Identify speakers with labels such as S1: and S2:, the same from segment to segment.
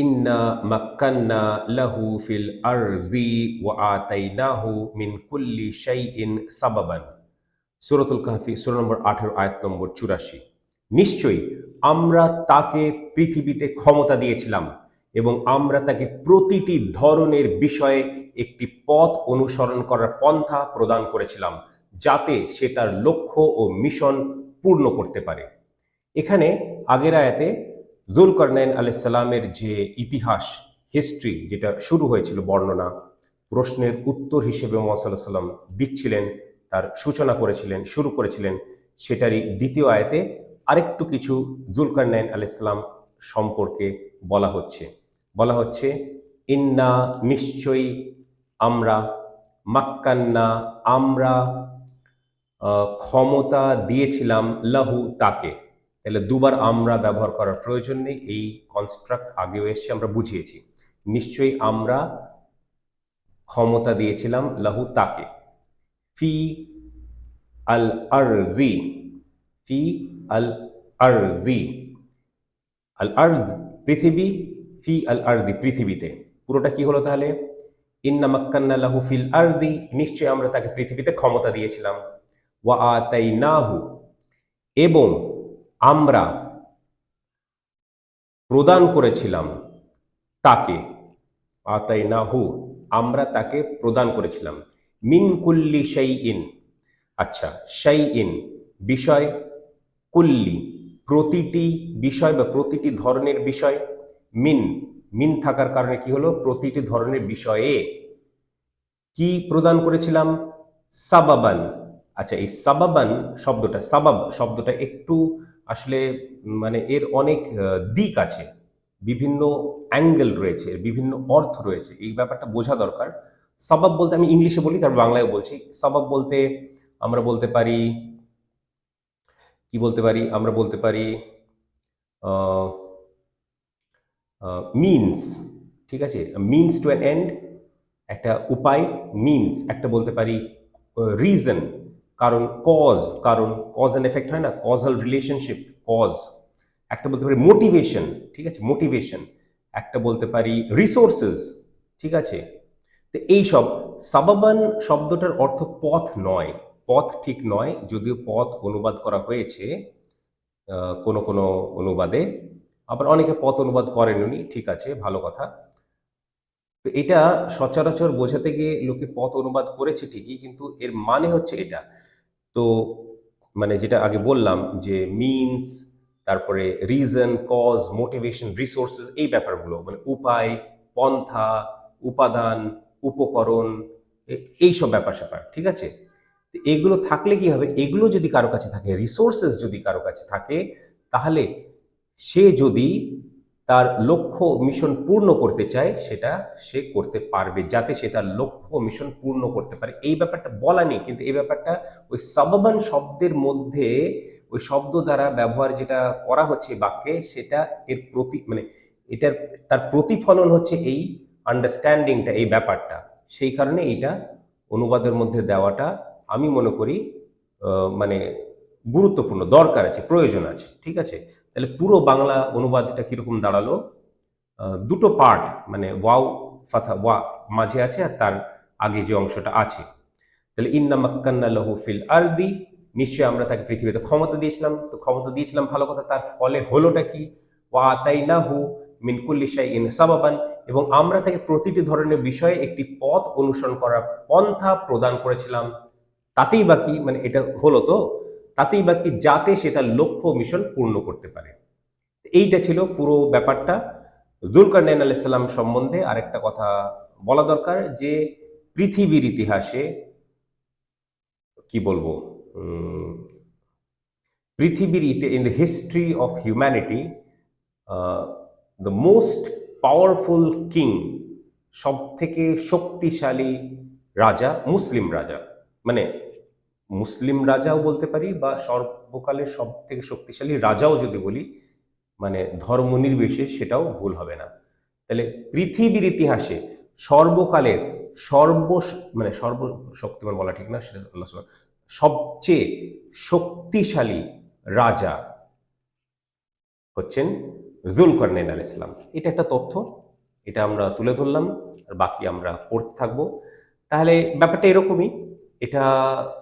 S1: ইন্না মাক্কান্না লাহু ফিল আরজি ওয়া আতাইনাহু মিন কুল্লি শাইইন সাবাবান সূরাতুল কাহফি, সূরা নম্বর 18 আয়াত নম্বর 84 নিশ্চয়ই আমরা তাকে পৃথিবীতে ক্ষমতা দিয়েছিলাম এবং আমরা তাকে প্রতিটি ধরনের বিষয়ে একটি পথ অনুসরণ করার পন্থা প্রদান করেছিলাম যাতে সে তার লক্ষ্য ও মিশন পূর্ণ করতে পারে। এখানে আগের আয়াতে জুলকারনাইন আলাইসাল্লামের যে ইতিহাস হিস্ট্রি যেটা শুরু হয়েছিল, বর্ণনা, প্রশ্নের উত্তর হিসেবে মোহাম্মদ সাল্লাম দিচ্ছিলেন, তার সূচনা করেছিলেন, শুরু করেছিলেন, সেটারই দ্বিতীয় আয়াতে আরেকটু কিছু জুলকারনাইন আলাইসাল্লাম সম্পর্কে বলা হচ্ছে। বলা হচ্ছে, ইন্না নিশ্চয়ই আমরা মাক্কান্না আমরা ক্ষমতা দিয়েছিলাম লাহু তাকে। তাহলে দুবার আমরা ব্যবহার করার প্রয়োজন নেই, এই কনস্ট্রাক্ট আগেও এসে আমরা বুঝিয়েছি। নিশ্চয়ই আমরা ক্ষমতা দিয়েছিলাম লাহু তাকে। ফি আল আরজি, ফি আল আরজি। আল আর্জ, পৃথিবী, ফি আল আরদি পৃথিবীতে। পুরোটা কি হলো তাহলে? ইন্না মাক্কান্না লাহু ফিল আরদি নিশ্চয়ই আমরা তাকে পৃথিবীতে ক্ষমতা দিয়েছিলাম। ওয়া আতাইনাহু, এবং আমরা প্রদান করেছিলাম তাকে। আতাইনাহু, আমরা তাকে প্রদান করেছিলাম। মিন কুল্লি ইন আচ্ছা সেই ইন বিষয় কুল্লি, প্রতিটি বিষয় বা প্রতিটি ধরনের বিষয়। মিন মিন থাকার কারণে কি হলো? প্রতিটি ধরনের বিষয়ে কি প্রদান করেছিলাম? সাবাবান আচ্ছা এই সাবাবান শব্দটা, সাবাব শব্দটা একটু আসলে মানে এর অনেক দিক আছে। বিভিন্ন অ্যাঙ্গেল রয়েছে বিভিন্ন অর্থ রয়েছে। এই ব্যাপারটা বোঝা দরকার। সাবাব বলতে আমি ইংলিশে বলি তারপর বাংলায় বলছি। সাবাব বলতে আমরা বলতে পারি, কি বলতে পারি? আমরা বলতে পারি মিনস ঠিক আছে? মিনস টু অ্যান এন্ড একটা উপায় মিনস একটা বলতে পারি রিজন কারণ কজ কারণ কজ অ্যান্ড এফেক্ট হয় না? কজাল রিলেশনশিপ কজ একটা বলতে পারি মোটিভেশন ঠিক আছে? মোটিভেশন একটা বলতে পারি রিসোর্সেস ঠিক আছে? তো এই সব সাবাবান শব্দটার অর্থ পথ নয়। পথ ঠিক নয়, যদিও পথ অনুবাদ করা হয়েছে কোনো কোনো অনুবাদে। আবার অনেকে পথ অনুবাদ করেন উনি, ঠিক আছে? ভালো কথা। তো এটা সচরাচর বোঝাতে গিয়ে লোকে পথ অনুবাদ করেছে ঠিকই, কিন্তু এর মানে হচ্ছে এটা। তো মানে যেটা আগে বললাম যে মিনস তারপরে রিজন কজ মোটিভেশন রিসোর্সেস এই ব্যাপারগুলো মানে উপায়, পন্থা, উপাদান, উপকরণ, এ- এইসব ব্যাপার স্যাপার, ঠিক আছে? এগুলো থাকলে কি হবে? এগুলো যদি কারও কাছে থাকে রিসোর্সেস যদি কারও কাছে থাকে, তাহলে সে যদি তার লক্ষ্য মিশন পূর্ণ করতে চায়, সেটা সে করতে পারবে যাতে সে তার লক্ষ্য মিশন পূর্ণ করতে পারে। এই ব্যাপারটা বলা নেই, কিন্তু এই ব্যাপারটা ওই সাবাবান শব্দের মধ্যে, ওই শব্দ দ্বারা ব্যবহার যেটা করা হচ্ছে বাক্যে, সেটা এর প্রতি মানে এটার, তার প্রতিফলন হচ্ছে এই আন্ডারস্ট্যান্ডিংটা এই ব্যাপারটা। সেই কারণে এইটা অনুবাদের মধ্যে দেওয়াটা আমি মনে করি মানে গুরুত্বপূর্ণ, দরকার আছে, প্রয়োজন আছে, ঠিক আছে? তাহলে পুরো বাংলা অনুবাদটা কীরকম দাঁড়াল? দুটো পার্ট মানে ওয়াও ফাথা ওয়া মাঝে আছে আর তার আগে যে অংশটা আছে। তাহলে ইন্না মাক্কান্না লাহু ফিল আরদি, নিশ্চয়ই আমরা তাকে পৃথিবীতে ক্ষমতা দিয়েছিলাম। তো ক্ষমতা দিয়েছিলাম ভালো কথা, তার ফলে হলোটা কি? ওয়া আতাইনাহু মিন কুল্লি শাইইন সাবাবান, এবং আমরা তাকে প্রতিটি ধরনের বিষয়ে একটি পথ অনুসরণ করার পন্থা প্রদান করেছিলাম। তাতেই বাকি মানে এটা হলো তো তাতেই বাকি যাতে সেটা লক্ষ্য মিশন পূর্ণ করতে পারে। এইটা ছিল পুরো ব্যাপারটা। দুলকারনাইন আলাইসাল্লাম সম্বন্ধে আরেকটা কথা বলা দরকার যে, পৃথিবীর ইতিহাসে কি বলব? পৃথিবীর in the history of humanity the most powerful king সব থেকে শক্তিশালী রাজা, মুসলিম রাজা মানে মুসলিম রাজাও বলতে পারি বা সর্বকালের সব থেকে শক্তিশালী রাজাও যদি বলি মানে ধর্ম নির্বিশেষ সেটাও ভুল হবে না। তাহলে পৃথিবীর ইতিহাসে সর্বকালের সর্ব মানে সর্ব শক্তিমান বলা ঠিক না, সেটা সবচেয়ে শক্তিশালী রাজা হচ্ছেন জুল জুলকর্নেন আল ইসলাম এটা একটা তথ্য, এটা আমরা তুলে ধরলাম, আর বাকি আমরা পড়তে থাকব। তাহলে ব্যাপারটা এরকমই এটা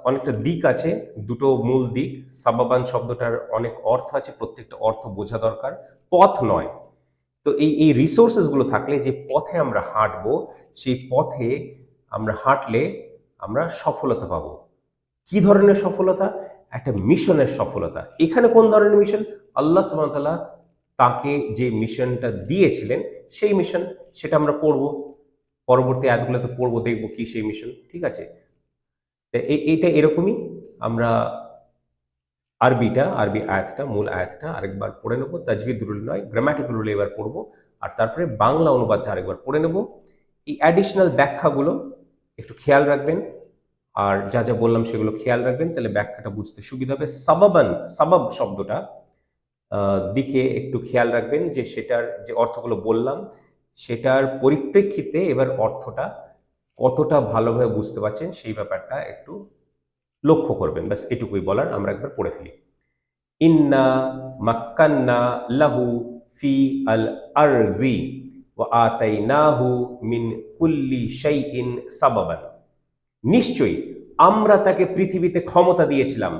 S1: অনেকটা দিক আছে, দুটো মূল দিক। সাবাবান শব্দটার অনেক অর্থ আছে, প্রত্যেকটা অর্থ বোঝা দরকার। পথ নয়। তো এই এই রিসোর্সেসগুলো থাকলে যে পথে আমরা হাঁটবো, সেই পথে আমরা হাঁটলে আমরা সফলতা পাবো। কি ধরনের সফলতা? একটা মিশনের সফলতা। এখানে কোন ধরনের মিশন? আল্লাহ সুবহানাহু তাকে যে মিশনটা দিয়েছিলেন, সেই মিশন সেটা আমরা পড়ব। পরবর্তী আয়াতগুলোতে পড়ব, দেখব কি সেই মিশন। ঠিক আছে? এইটা এরকমই। আমরা আরবিটা, আরবি আয়াতটা, মূল আয়াতটা আরেকবার পড়ে নেব। তাজবিদ রুল নয় গ্রামাটিক রুল এবার পড়ব। আর তারপরে বাংলা অনুবাদটা আরেকবার পড়ে নেব। এই অ্যাডিশনাল ব্যাখ্যাগুলো একটু খেয়াল রাখবেন। আর যা যা বললাম সেগুলো খেয়াল রাখবেন, তাহলে ব্যাখ্যাটা বুঝতে সুবিধা হবে। সাবাবান, সাবাব শব্দটা দিকে একটু খেয়াল রাখবেন যে সেটার যে অর্থগুলো বললাম, সেটার পরিপ্রেক্ষিতে এবার অর্থটা কতটা ভালোভাবে বুঝতে পারছেন সেই ব্যাপারটা একটু লক্ষ্য করবেন। ব্যাস, এটুকুই বলার আমরা একবার পড়ে ফেলি। ইন্না মাক্কান্না লাহু ফি আল আরজি ওয়া আতাইনাহু মিন কুল্লি শাইইন সাবাবান। নিশ্চয়ই আমরা তাকে পৃথিবীতে ক্ষমতা দিয়েছিলাম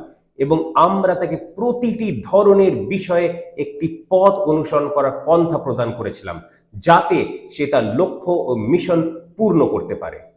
S1: এবং আমরা তাকে প্রতিটি ধরনের বিষয়ে একটি পথ অনুসরণ করার পন্থা প্রদান করেছিলাম, যাতে সে তার লক্ষ্য ও মিশন পূর্ণ করতে পারে।